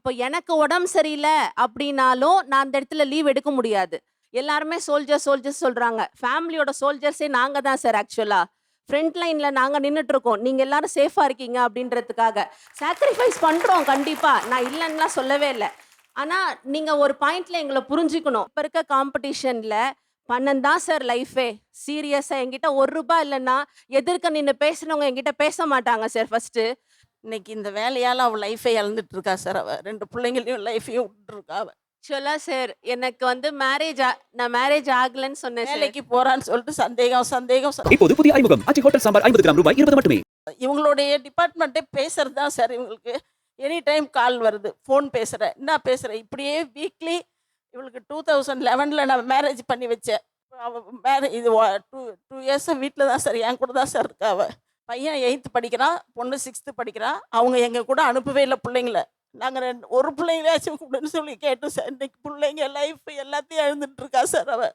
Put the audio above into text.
இப்போ எனக்கு உடம்பு சரியில்லை அப்படின்னாலும் நான் அந்த இடத்துல லீவ் எடுக்க முடியாது. எல்லாருமே சோல்ஜர் சோல்ஜர்ஸ் சொல்கிறாங்க ஃபேமிலியோட சோல்ஜர்ஸே நாங்கள் தான் சார் ஆக்சுவலாக ஃப்ரண்ட் லைனில் நாங்கள் நின்றுட்டுருக்கோம் நீங்கள் எல்லாரும் சேஃபாக இருக்கீங்க அப்படின்றதுக்காக. சாக்ரிஃபைஸ் பண்ணுறோம் கண்டிப்பாக நான் இல்லைன்னுலாம் சொல்லவே இல்லை. ஆனால் நீங்கள் ஒரு பாயிண்டில் எங்களை புரிஞ்சுக்கணும். இப்போ இருக்க காம்படிஷனில் பணம் தான் சார் லைஃபே சீரியஸாக எங்கிட்ட ஒரு ரூபாய் இல்லைன்னா எதிர்க்க நின்று பேசுனவங்க எங்கிட்ட பேச மாட்டாங்க சார் ஃபஸ்ட்டு இன்னைக்கு இந்த வேலையால் அவள் லைஃபை இழந்துட்டு இருக்கா சார் அவள் ரெண்டு பிள்ளைங்களையும் லைஃபையும் விட்டுருக்கா அவள் ஆக்சுவலா சார் எனக்கு வந்து மேரேஜ் நான் மேரேஜ் ஆகலைன்னு சொன்னேன். வேலைக்கு போறான்னு சொல்லிட்டு சந்தேகம் சந்தேகம் சந்தேகம். இப்போது புதிய அறிமுகம். அச்சி ஹோட்டல் சாம்பார் ஐம்பது கிராம் ரூபாய் இருபது மட்டுமே. இவங்களுடைய டிபார்ட்மெண்ட்டே பேசுறது தான் சார் இவங்களுக்கு. எனி டைம் கால் வருது ஃபோன் பேசுகிறேன் என்ன பேசுகிறேன் இப்படியே வீக்லி இவளுக்கு டூ தௌசண்ட் லெவனில் நான் மேரேஜ் பண்ணி வச்சேன். அவள் மேரேஜ் இது டூ டூ இயர்ஸாக வீட்டில் தான் சார் என் கூட தான் சார் இருக்கா அவள் பையன் எயித்து படிக்கிறான் பொண்ணு சிக்ஸ்த்து படிக்கிறான். அவங்க எங்கள் கூட அனுப்பவே இல்லை பிள்ளைங்கள. நாங்கள் ரெண்டு ஒரு பிள்ளைங்களாச்சும் கூடன்னு சொல்லி கேட்டோம் சார் இன்னைக்கு பிள்ளைங்க லைஃப் எல்லாத்தையும் எழுந்துட்டு இருக்கா சார் அவள்